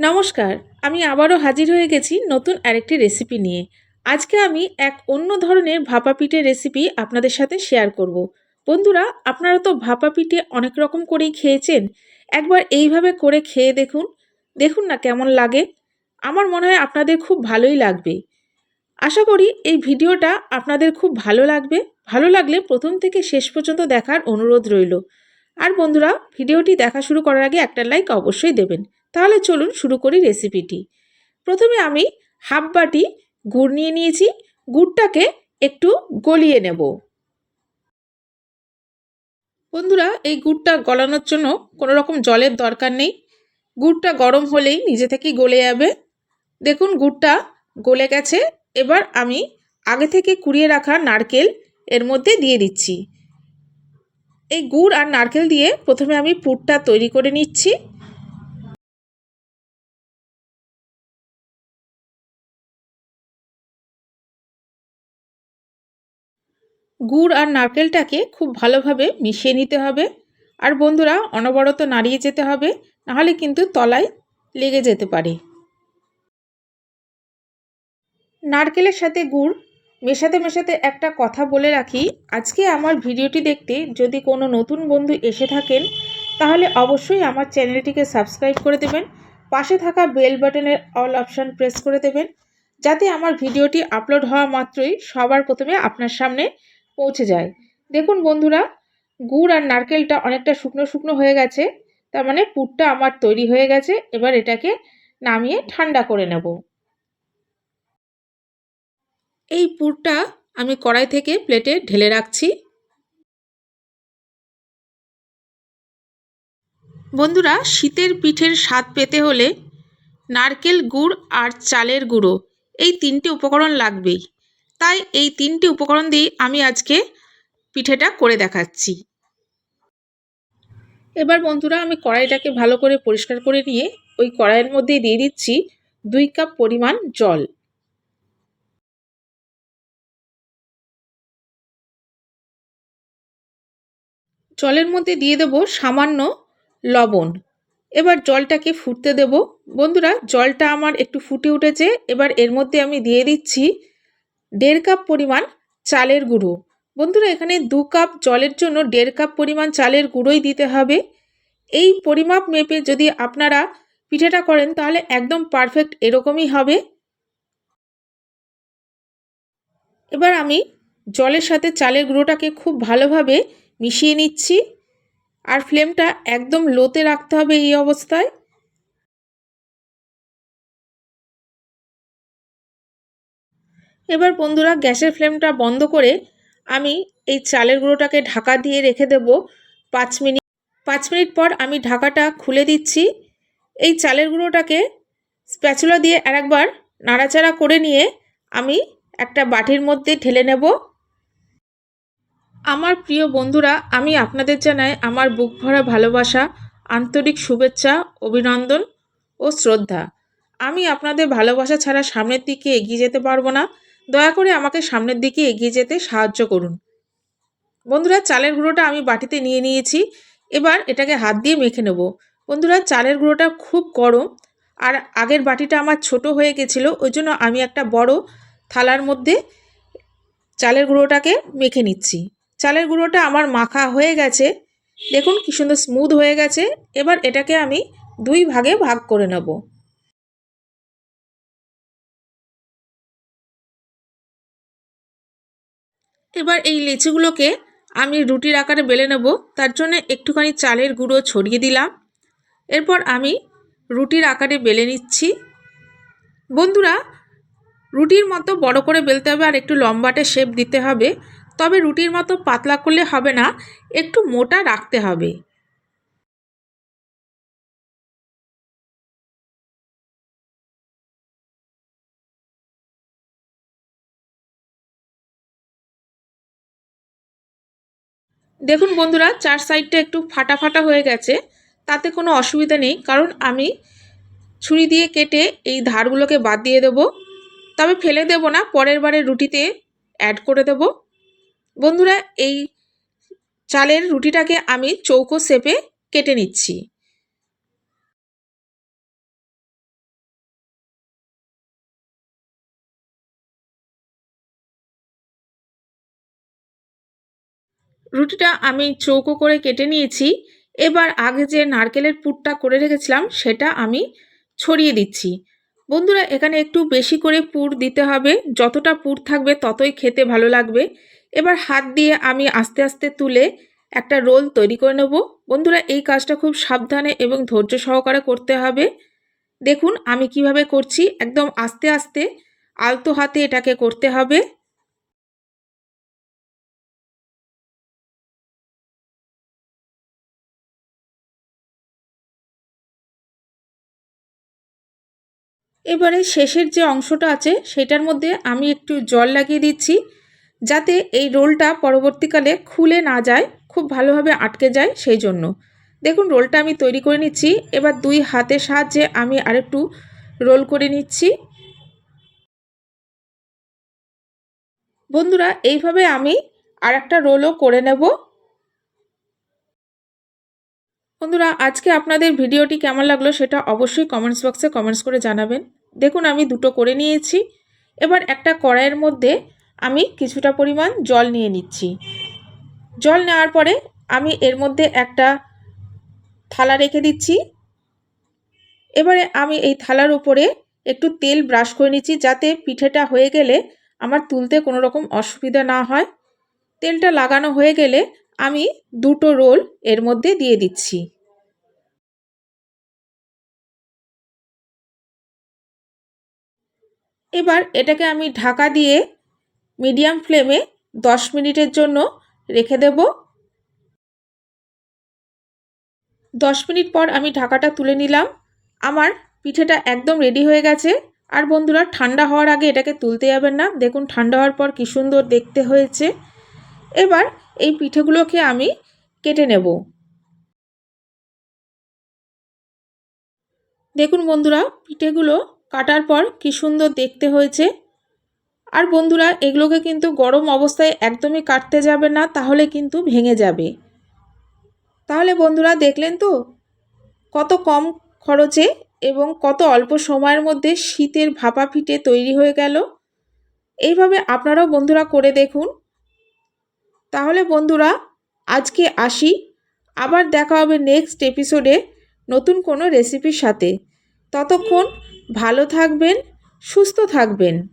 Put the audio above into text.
নমস্কার, আমি আবারও হাজির হয়ে গেছি নতুন আরেকটি রেসিপি নিয়ে। আজকে আমি এক অন্য ধরনের ভাপা পিঠের রেসিপি আপনাদের সাথে শেয়ার করব। বন্ধুরা, আপনারা তো ভাপা পিঠে অনেক রকম করেই খেয়েছেন। একবার এইভাবে করে খেয়ে দেখুন। দেখুন না কেমন লাগে। আমার মনে হয় আপনাদের খুব ভালোই লাগবে। আশা করি এই ভিডিওটা আপনাদের খুব ভালো লাগবে। ভালো লাগলে প্রথম থেকে শেষ পর্যন্ত দেখার অনুরোধ রইল। আর বন্ধুরা, ভিডিওটি দেখা শুরু করার আগে একটা লাইক অবশ্যই দেবেন। তাহলে চলুন শুরু করি রেসিপিটি প্রথমে আমি হাফ বাটি গুড় নিয়ে নিয়েছি। গুড়টাকে একটু গলিয়ে নেব। বন্ধুরা, এই গুড়টা গলানোর জন্য কোনো রকম জলের দরকার নেই। গুড়টা গরম হলেই নিজে থেকেই গলে যাবে। দেখুন, গুড়টা গলে গেছে। এবার আমি আগে থেকে কুড়িয়ে রাখা নারকেল এর মধ্যে দিয়ে দিচ্ছি। এই গুড় আর নারকেল দিয়ে প্রথমে আমি পুরটা তৈরি করে নিচ্ছি। গুড় আর নারকেলটাকে খুব ভালোভাবে মিশিয়ে নিতে হবে। আর বন্ধুরা, অনবরত নাড়িয়ে যেতে হবে, নাহলে কিন্তু তলায় লেগে যেতে পারে। নারকেলের সাথে গুড় মেশাতে মেশাতে একটা কথা বলে রাখি, আজকে আমার ভিডিওটি দেখতে যদি কোনো নতুন বন্ধু এসে থাকেন, তাহলে অবশ্যই আমার চ্যানেলটিকে সাবস্ক্রাইব করে দেবেন, পাশে থাকা বেল বাটনের অল অপশান প্রেস করে দেবেন, যাতে আমার ভিডিওটি আপলোড হওয়া মাত্রই সবার প্রথমে আপনার সামনে পৌঁছে যায়। দেখুন বন্ধুরা, গুড় আর নারকেলটা অনেকটা শুকনো শুকনো হয়ে গেছে, তার মানে পুরটা আমার তৈরি হয়ে গেছে, এবার এটাকে নামিয়ে ঠান্ডা করে নেব। এই পুরটা আমি কড়াই থেকে প্লেটে ঢেলে রাখছি। বন্ধুরা, শীতের পিঠের স্বাদ পেতে হলে নারকেল গুড় আর চালের গুঁড়ো, এই তিনটি উপকরণ লাগবেই। তাই এই তিনটি উপকরণ দিয়ে আমি আজকে পিঠেটা করে দেখাচ্ছি। এবার বন্ধুরা, আমি কড়াইটাকে ভালো করে পরিষ্কার করে নিয়ে ওই কড়াইয়ের মধ্যে দিয়ে দিচ্ছি দুই কাপ পরিমাণ জল। জলের মধ্যে দিয়ে দেব সামান্য লবণ। এবার জলটাকে ফুটতে দেব। বন্ধুরা, জলটা আমার একটু ফুটে উঠেছে। এবার এর মধ্যে আমি দিয়ে দিচ্ছি দেড় কাপ পরিমাণ চালের গুঁড়ো। বন্ধুরা, এখানে দু কাপ জলের জন্য দেড় কাপ পরিমাণ চালের গুঁড়োই দিতে হবে। এই পরিমাপ মেপে যদি আপনারা পিঠেটা করেন, তাহলে একদম পারফেক্ট এরকমই হবে। এবার আমি জলের সাথে চালের গুঁড়োটাকে খুব ভালোভাবে মিশিয়ে নিচ্ছি। আর ফ্লেমটা একদম লোতে রাখতে হবে এই অবস্থায়। এবার বন্ধুরা গ্যাসের ফ্লেমটা বন্ধ করে আমি এই চালের গুঁড়োটাকে ঢাকা দিয়ে রেখে দেব পাঁচ মিনিট। পাঁচ মিনিট পর আমি ঢাকাটা খুলে দিচ্ছি। এই চালের গুঁড়োটাকে স্প্যাচুলা দিয়ে আর একবার নাড়াচাড়া করে নিয়ে আমি একটা বাটির মধ্যে ঢেলে নেব। আমার প্রিয় বন্ধুরা, আমি আপনাদের জানাই আমার বুক ভরা ভালোবাসা, আন্তরিক শুভেচ্ছা, অভিনন্দন ও শ্রদ্ধা। আমি আপনাদের ভালোবাসা ছাড়া সামনের দিকে এগিয়ে যেতে পারব না। দয়া করে আমাকে সামনের দিকে এগিয়ে যেতে সাহায্য করুন। বন্ধুরা, চালের গুঁড়োটা আমি বাটিতে নিয়ে নিয়েছি। এবার এটাকে হাত দিয়ে মেখে নেব। বন্ধুরা, চালের গুঁড়োটা খুব গরম আর আগের বাটিটা আমার ছোট হয়ে গেছিল, ওই জন্য আমি একটা বড় থালার মধ্যে চালের গুঁড়োটাকে মেখে নিচ্ছি। চালের গুঁড়োটা আমার মাখা হয়ে গেছে। দেখুন কী সুন্দর স্মুথ হয়ে গেছে। এবার এটাকে আমি দুই ভাগে ভাগ করে নেব। এবার এই লেচিগুলোকে আমি রুটির আকারে বেলে নেব। তার জন্য একটুখানি চালের গুঁড়ো ছড়িয়ে দিলাম। এরপর আমি রুটির আকারে বেলে নিচ্ছি। বন্ধুরা, রুটির মতো বড় করে বেলতে হবে আর একটু লম্বাটে শেপ দিতে হবে। তবে রুটির মতো পাতলা করলে হবে না, একটু মোটা রাখতে হবে। দেখুন বন্ধুরা, চার সাইডটা একটু ফাটা ফাটা হয়ে গেছে, তাতে কোনো অসুবিধা নেই, কারণ আমি ছুরি দিয়ে কেটে এই ধারগুলোকে বাদ দিয়ে দেব। তবে ফেলে দেব না, পরের বারে রুটিতে অ্যাড করে দেব। বন্ধুরা, এই চালের রুটিটাকে আমি চৌকো শেপে কেটে নিচ্ছি। রুটিটা আমি চৌকো করে কেটে নিয়েছি। এবার আগে যে নারকেলের পুরটা করে রেখেছিলাম, সেটা আমি ছড়িয়ে দিচ্ছি। বন্ধুরা, এখানে একটু বেশি করে পুর দিতে হবে। যতটা পুর থাকবে, ততই খেতে ভালো লাগবে। এবার হাত দিয়ে আমি আস্তে আস্তে তুলে একটা রোল তৈরি করে নেব। বন্ধুরা, এই কাজটা খুব সাবধানে এবং ধৈর্য সহকারে করতে হবে। দেখুন, আমি কীভাবে করছি। একদম আস্তে আস্তে আলতো হাতে এটাকে করতে হবে। এবারে শেষের যে অংশটা আছে, সেটার মধ্যে আমি একটু জল লাগিয়ে দিচ্ছি। যাতে এই রোলটা পরবর্তীকালে খুলে না যায়, খুব ভালোভাবে আটকে যায় সেই জন্য। দেখুন, রোলটা আমি তৈরি করে নিচ্ছি। এবার দুই হাতের সাহায্যে আমি আরেকটু রোল করে নিচ্ছি। বন্ধুরা, এইভাবে আমি আর একটা রোলও করে নেব। বন্ধুরা, আজকে আপনাদের ভিডিওটি কেমন লাগল সেটা অবশ্যই কমেন্টস বক্সে কমেন্টস করে জানাবেন। দেখুন, আমি দুটো করে নিয়েছি। এবার একটা কড়াইয়ের মধ্যে আমি কিছুটা পরিমাণ জল নিয়ে নিচ্ছি। জল নেওয়ার পরে আমি এর মধ্যে একটা থালা রেখে দিচ্ছি। এবারে আমি এই থালার উপরে একটু তেল ব্রাশ করে নিচ্ছি যাতে পিঠেটা হয়ে গেলে আমার তুলতে কোনো রকম অসুবিধা না হয়। তেলটা লাগানো হয়ে গেলে আমি দুটো রোল এর মধ্যে দিয়ে দিচ্ছি। এবার এটাকে আমি ঢাকা দিয়ে মিডিয়াম ফ্লেমে দশ মিনিটের জন্য রেখে দেব। দশ মিনিট পর আমি ঢাকাটা তুলে নিলাম। আমার পিঠেটা একদম রেডি হয়ে গেছে। আর বন্ধুরা, ঠান্ডা হওয়ার আগে এটাকে তুলতে যাবেন না। দেখুন, ঠান্ডা হওয়ার পর কী সুন্দর দেখতে হয়েছে। এবার এই পিঠেগুলোকে আমি কেটে নেব। দেখুন বন্ধুরা, পিঠেগুলো কাটার পর কী সুন্দর দেখতে হয়েছে। আর বন্ধুরা, এগুলোকে কিন্তু গরম অবস্থায় একদমই কাটতে যাবে না, তাহলে কিন্তু ভেঙে যাবে। তাহলে বন্ধুরা, দেখলেন তো কত কম খরচে এবং কত অল্প সময়ের মধ্যে শীতের ভাপা ফিটে তৈরি হয়ে গেল। এইভাবে আপনারাও বন্ধুরা করে দেখুন। তাহলে বন্ধুরা, আজকে আসি। আবার দেখা হবে নেক্সট এপিসোডে নতুন কোনো রেসিপির সাথে। ততক্ষণ ভালো থাকবেন, সুস্থ থাকবেন।